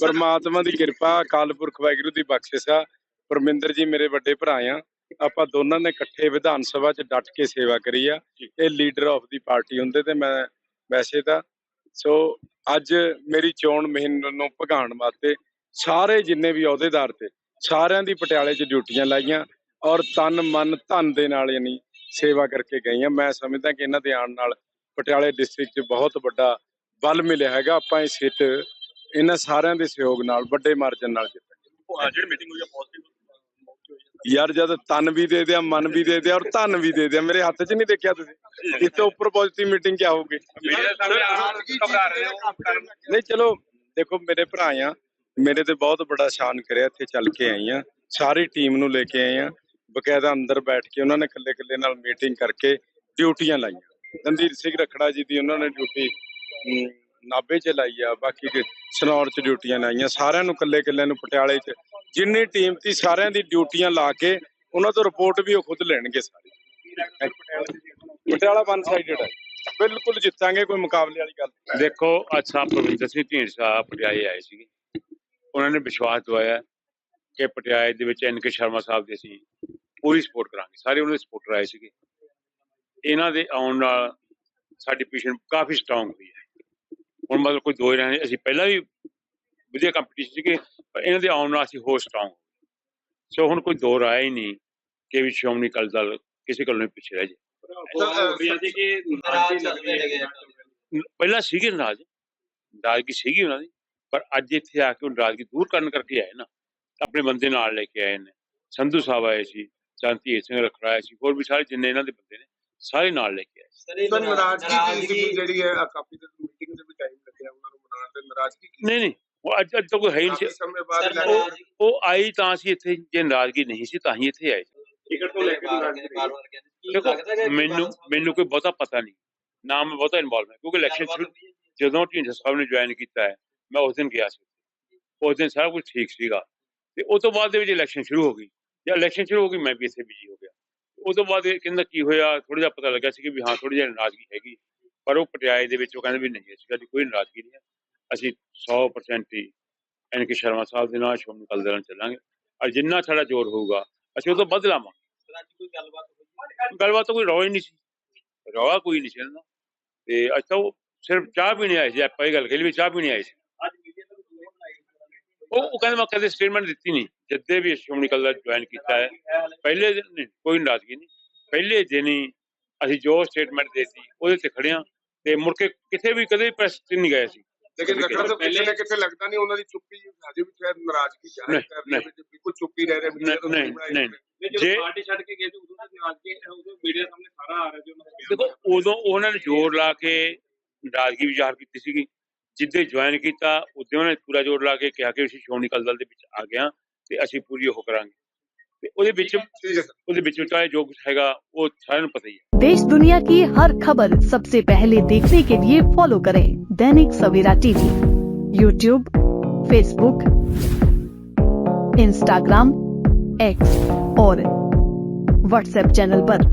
ਪਰਮਾਤਮਾ ਦੀ ਕਿਰਪਾ ਅਕਾਲ ਪੁਰਖ ਵਾਹਿਗੁਰੂ ਦੀ ਬਖਸ਼ਿਸ਼ ਆ। ਪਰਮਿੰਦਰ ਜੀ ਮੇਰੇ ਵੱਡੇ ਭਰਾ ਆ। ਆਪਾਂ ਦੋਨਾਂ ਨੇ ਇਕੱਠੇ ਵਿਧਾਨ ਸਭਾ 'ਚ ਡਟ ਕੇ ਸੇਵਾ ਕਰੀ ਆ। ਇਹ ਲੀਡਰ ਆਫ ਦੀ ਪਾਰਟੀ ਹੁੰਦੇ ਤੇ ਮੈਂ ਵੈਸੇ ਤਾਂ ਸੋ ਅੱਜ ਮੇਰੀ ਚੋਣ ਮੁਹਿੰਮ ਨੂੰ ਭਗਾਉਣ ਵਾਸਤੇ ਸਾਰੇ ਜਿੰਨੇ ਵੀ ਅਹੁਦੇਦਾਰ ਤੇ ਸਾਰਿਆਂ ਦੀ ਪਟਿਆਲੇ 'ਚ ਡਿਊਟੀਆਂ ਲਾਈਆਂ ਔਰ ਤਨ ਮਨ ਧਨ ਦੇ ਨਾਲ ਯਾਨੀ ਸੇਵਾ ਕਰਕੇ ਗਈਆਂ ਮੈਂ ਸਮਝਦਾ ਕਿ ਇਹਨਾਂ ਦੇ ਆਉਣ ਨਾਲ ਪਟਿਆਲੇ ਡਿਸਟ੍ਰਿਕਟ 'ਚ ਬਹੁਤ ਵੱਡਾ ਬਲ ਮਿਲਿਆ ਹੈਗਾ। ਆਪਾਂ ਇਸ ਹਿੱਟ ਇਹਨਾਂ ਸਾਰਿਆਂ ਦੇ ਸਹਿਯੋਗ ਨਾਲ ਵੱਡੇ ਮਾਰਜਨ ਨਾਲ ਜਿੱਤਾਂਗੇ ਜਿਹੜੀ ਮੀਟਿੰਗ ਹੋਈ ਆ ਪੋਜ਼ਿਟਿਵ ਯਾਰ ਜਦ ਤਨ ਵੀ ਦੇ ਦਿਆ ਮਨ ਵੀ ਦੇ ਦਿਆ ਔਰ ਧਨ ਵੀ ਦੇ ਦਿਆ ਮੇਰੇ ਹੱਥ 'ਚ ਨਹੀਂ ਦੇਖਿਆ ਤੁਸੀਂ। ਇਸ ਤੋਂ ਉੱਪਰ ਪੋਜ਼ਿਟਿਵ ਮੀਟਿੰਗ ਕੀ ਹੋਊਗੀ? ਨਹੀਂ ਚਲੋ ਦੇਖੋ ਮੇਰੇ ਭਰਾ ਆ। ਮੇਰੇ ਤੇ ਬਹੁਤ ਬੜਾ ਸ਼ਾਨ ਕਰਿਆ ਇੱਥੇ ਚੱਲ ਕੇ ਆਈ ਆ। ਸਾਰੀ ਟੀਮ ਨੂੰ ਲੈ ਕੇ ਆਏ ਆ। ਬਕਾਇਦਾ ਅੰਦਰ ਬੈਠ ਕੇ ਉਹਨਾਂ ਨੇ ਇਕੱਲੇ ਇਕੱਲੇ ਨਾਲ ਮੀਟਿੰਗ ਕਰਕੇ ਡਿਊਟੀਆਂ ਲਾਈਆਂ। ਰਣਧੀਰ ਸਿੰਘ ਰਖੜਾ ਜੀ ਦੀ ਉਹਨਾਂ ਨੇ ਡਿਊਟੀ ਅਮ, ਨਾਭੇ 'ਚ ਲਾਈ ਆ ਬਾਕੀ ਦੇ ਸਨੌਰ 'ਚ ਡਿਊਟੀਆਂ ਲਾਈਆਂ। ਸਾਰਿਆਂ ਨੂੰ ਇਕੱਲੇ ਇਕੱਲੇ ਨੂੰ ਪਟਿਆਲੇ 'ਚ। ਜਿੰਨੀ ਟੀਮ ਸੀ ਸਾਰਿਆਂ ਦੀ ਡਿਊਟੀਆਂ ਲਾ ਕੇ ਉਹਨਾਂ ਤੋਂ ਰਿਪੋਰਟ ਵੀ ਉਹ ਖੁਦ ਲੈਣਗੇ ਸਾਰੇ। ਪਟਿਆਲਾ ਵਨ ਸਾਈਡਡ ਹੈ ਬਿਲਕੁਲ ਜਿੱਤਾਂਗੇ ਕੋਈ ਮੁਕਾਬਲੇ ਵਾਲੀ ਗੱਲ ਨਹੀਂ। ਦੇਖੋ ਅੱਜ ਸਾਹਿਬ ਪ੍ਰਵਿੰਦਰ ਸਿੰਘ ਢੀਂਡ ਸਾਹਿਬ ਪਟਿਆਲੇ ਆਏ ਸੀਗੇ। ਉਹਨਾਂ ਨੇ ਵਿਸ਼ਵਾਸ ਦਵਾਇਆ ਕਿ ਪਟਿਆਲੇ ਦੇ ਵਿੱਚ ਐਨ ਕੇ ਸ਼ਰਮਾ ਸਾਹਿਬ ਦੀ ਅਸੀਂ ਪੂਰੀ ਸਪੋਰਟ ਕਰਾਂਗੇ। ਸਾਰੇ ਉਹਨਾਂ ਦੇ ਸਪੋਰਟਰ ਆਏ ਸੀਗੇ। ਇਹਨਾਂ ਦੇ ਆਉਣ ਨਾਲ ਸਾਡੀ ਪੋਜੀਸ਼ਨ ਕਾਫੀ ਸਟਰੋਂਗ ਹੋਈ ਹੈ। ਹੁਣ ਮਤਲਬ ਕੋਈ ਦੋ ਰਹੇ ਅਸੀਂ ਪਹਿਲਾਂ ਵੀ ਵਧੀਆ ਕੰਪੀਟੀਸ਼ਨ ਸੀਗੇ ਪਰ ਇਹਨਾਂ ਦੇ ਆਉਣ ਨਾਲ ਅਸੀਂ ਹੋਰ ਸਟਰੋਂਗ ਸੋ ਹੁਣ ਕੋਈ ਦੋ ਰਾਏ ਹੀ ਨਹੀਂ ਕਿ ਵੀ ਸ਼੍ਰੋਮਣੀ ਅਕਾਲੀ ਦਲ ਕਿਸੇ ਕੋਲ ਨਹੀਂ ਪਿੱਛੇ ਰਹਿ ਜੇ। ਪਹਿਲਾਂ ਸੀਗੇ ਨਾਰਾਜ਼ ਨਾਰਾਜ਼ਗੀ ਸੀਗੀ ਉਹਨਾਂ ਦੀ ਪਰ ਅੱਜ ਇੱਥੇ ਆ ਕੇ ਉਹ ਨਾਰਾਜ਼ਗੀ ਦੂਰ ਕਰਨ ਕਰਕੇ ਆਏ ਨਾ ਆਪਣੇ ਬੰਦੇ ਨਾਲ ਲੈ ਕੇ ਆਏ ਨੇ। ਸੰਧੂ ਸਾਹਿਬ ਆਏ ਸੀ ਸ਼ਾਂਤੀ ਸਿੰਘ ਰਖੜਾ ਆਏ ਸੀ ਹੋਰ ਵੀ ਸਾਰੇ ਜਿੰਨੇ ਇਹਨਾਂ ਦੇ ਬੰਦੇ ਨੇ ਸਾਰੇ ਨਾਲ ਲੈ ਕੇ ਆਏ ਸੀ। ਸਰ ਇਹ ਸਰ ਨਾਰਾਜ਼ਗੀ ਨਾਰਾਜ਼ਗੀ ਦੀ ਜਿਹੜੀ ਹੈ ਕਾਫੀ ਦਿਨ ਮੀਟਿੰਗ ਦੇ ਵਿੱਚ ਟਾਈਮ ਲੱਗਿਆ ਉਹਨਾਂ ਨੂੰ ਮਨਾਉਣ ਦੇ ਨਾਰਾਜ਼ਗੀ ਕੀ ਨਹੀਂ ਨਹੀਂ ਉਹ ਅੱਜ ਅੱਜ ਤਾਂ ਕੋਈ ਹੈ ਹੀ ਨਹੀਂ ਕਾਫੀ ਸੀ। ਸਮੇਂ ਸਰ ਬਾਅਦ ਲੱਗਾ ਨਾਰਾਜ਼ਗੀ ਉਹ ਆਈ ਤਾਂ ਸੀ ਇੱਥੇ ਜੇ ਨਾਰਾਜ਼ਗੀ ਨਹੀਂ ਸੀ ਤਾਂ ਹੀ ਇੱਥੇ ਆਏ ਸੀ। ਟਿਕਟ ਤੋਂ ਲੈ ਕੇ ਨਾਰਾਜ਼ਗੀ ਰਹੀ। ਬਾਰ-ਬਾਰ ਕਹਿੰਦੇ ਕੀ ਦੇਖੋ ਲੱਗਦਾ ਕਿ ਮੈਨੂੰ ਮੈਨੂੰ ਕੋਈ ਬਹੁਤਾ ਪਤਾ ਨਹੀਂ ਨਾ ਮੈਂ ਬਹੁਤਾ ਇਨਵੋਲਵ ਹੈ ਕਿਉਂਕਿ ਇਲੈਕਸ਼ਨ ਸ਼ੁਰੂ ਜਦੋਂ ਢੀਂਡਸਾ ਸਾਹਿਬ ਨੇ ਜੁਆਇਨ ਕੀਤਾ ਹੈ ਮੈਂ ਉਸ ਦਿਨ ਗਿਆ ਸੀ ਉਸ ਦਿਨ ਸਾਰਾ ਕੁਝ ਠੀਕ ਸੀਗਾ ਤੇ ਉਸ ਤੋਂ ਬਾਅਦ ਦੇ ਵਿੱਚ ਇਲੈਕਸ਼ਨ ਸ਼ੁਰੂ ਹੋ ਗਈ ਜਦ ਇਲੈਕਸ਼ਨ ਸ਼ੁਰੂ ਹੋ ਗਈ ਮੈਂ ਵੀ ਇੱਥੇ ਬਿਜ਼ੀ ਹੋ ਗਿਆ ਉਸ ਤੋਂ ਬਾਅਦ ਇਹ ਕਹਿੰਦਾ ਕੀ ਹੋਇਆ ਥੋੜਾ ਜਿਹਾ ਪਤਾ ਲੱਗਾ ਸੀ ਕਿ ਵੀ ਹਾਂ ਥੋੜੀ ਜਿਹੀ ਨਾਰਾਜ਼ਗੀ ਹੈਗੀ। ਪਰ ਉਹ ਪਟਿਆਲੇ ਦੇ ਵਿੱਚ ਉਹ ਕਹਿੰਦੇ ਵੀ ਨਹੀਂ ਅਸੀਂ ਕੋਈ ਨਾਰਾਜ਼ਗੀ ਨਹੀਂ ਹੈ। ਅਸੀਂ 100% ਹੀ ਐਨ ਕੇ ਸ਼ਰਮਾ ਸਾਹਿਬ ਦੇ ਨਾਲ ਸ਼ੋਮ ਕੱਲ ਦੇ ਨਾਲ ਚੱਲਾਂਗੇ। ਔਰ ਜਿੰਨਾ ਸਾਡਾ ਜ਼ੋਰ ਹੋਊਗਾ ਅਸੀਂ ਉਹ ਤੋਂ ਵੱਧ ਲਾਵਾਂਗੇ। ਗੱਲਬਾਤ ਹੋਈ ਗੱਲਬਾਤ ਤਾਂ ਕੋਈ ਰੌਲਾ ਹੀ ਨਹੀਂ ਸੀ। ਰੌਲਾ ਕੋਈ ਨਹੀਂ ਸੀ ਦਾ। ਤੇ ਅੱਜ ਤਾਂ ਉਹ ਸਿਰਫ ਚਾਹ ਪੀਣੇ ਆਏ ਸੀ ਆਪਾਂ ਇਹ ਗੱਲ ਕਹੀ ਵੀ ਚਾਹ ਪੀਣੇ ਆਏ ਸੀ ਅੱਜ ਮੀਡੀਆ ਤੋਂ ਜ਼ੋਰ ਲਾਈ ਉਹ ਉਹ ਕਹਿੰਦੇ ਮੈਂ ਕਦੇ ਸਟੇਟਮੈਂਟ ਦਿੱਤੀ ਨਹੀਂ। ਜਿੱਦੇ ਵੀ ਸ਼੍ਰੋਮਣੀ ਅਕਾਲੀ ਦਲ ਜੁਆਇਨ ਕੀਤਾ ਹੈ ਪਹਿਲੇ ਦਿਨ ਨਹੀਂ, ਕੋਈ ਨਾਰਾਜ਼ਗੀ ਨਹੀਂ। ਪਹਿਲੇ ਦਿਨ ਹੀ ਅਸੀਂ ਜੋ ਸਟੇਟਮੈਂਟ ਦੇਤੀ ਉਹਦੇ ਤੇ ਖੜਿਆ ਤੇ ਮੁੜ ਕੇ ਕਿਤੇ ਵੀ ਕਦੇ ਪ੍ਰੈਸ ਤੇ ਨਹੀਂ ਗਏ ਸੀ ਲੇਕਿਨ ਲੱਕੜ ਤੋਂ ਕਿਸੇ ਨਾ ਕਿਸੇ ਲੱਗਦਾ ਨਹੀਂ ਉਹਨਾਂ ਦੀ ਚੁੱਪੀ ਹਜੇ ਵੀ ਸ਼ਾਇਦ ਨਾਰਾਜ਼ਗੀ ਜ਼ਾਹਿਰ ਨਹੀਂ, ਕਰ ਰਹੀ ਹੈ ਵੀ ਬਿਲਕੁਲ ਚੁੱਪੀ ਰਹਿ ਰਹੇ ਨਹੀਂ, ਨਹੀਂ, ਨਹੀਂ। ਜਦੋਂ ਜੇ- ਪਾਰਟੀ ਛੱਡ ਕੇ ਗਏ ਸੀ ਉਦੋਂ ਤਾਂ ਨਾਰਾਜ਼ਗੀ ਉਦੋਂ ਮੀਡੀਆ ਸਾਹਮਣੇ ਸਾਰਾ ਆ ਰਿਹਾ ਸੀ ਉਹਨਾਂ ਦਾ ਬਿਆਨ। ਦੇਖੋ ਉਦੋਂ ਉਹਨਾਂ ਨੇ ਜ਼ੋਰ ਲਾ ਕੇ ਨਾਰਾਜ਼ਗੀ ਵੀ ਜ਼ਾਹਰ ਕੀਤੀ ਸੀਗੀ। ਜਿੱਦੇ ਜੁਆਇਨ ਕੀਤਾ ਉਦੋਂ ਉਹਨਾਂ ਨੇ ਪੂਰਾ ਜ਼ੋਰ ਲਾ ਕੇ ਕਿਹਾ ਕਿ ਅਸੀਂ ਸ਼੍ਰੋਮਣੀ ਅਕਾਲੀ ਦਲ ਦੇ ਵਿੱਚ ਆ ਗਏ ਹਾਂ ਤੇ ਅਸੀਂ ਪੂਰੀ ਉਹ ਕਰਾਂਗੇ ਤੇ ਉਹਦੇ ਵਿੱਚ ਠੀਕ ਹੈ ਸਰ ਉਹਦੇ ਵਿੱਚ ਚਾਹੇ ਜੋ ਕੁਝ ਹੈਗਾ ਉਹ ਸਾਰਿਆਂ ਨੂੰ ਪਤਾ ਹੀ ਹੈ देश दुनिया की हर खबर सबसे पहले देखने के लिए फॉलो करें Dainik Savera TV YouTube Facebook Instagram X और व्हाट्सएप चैनल पर।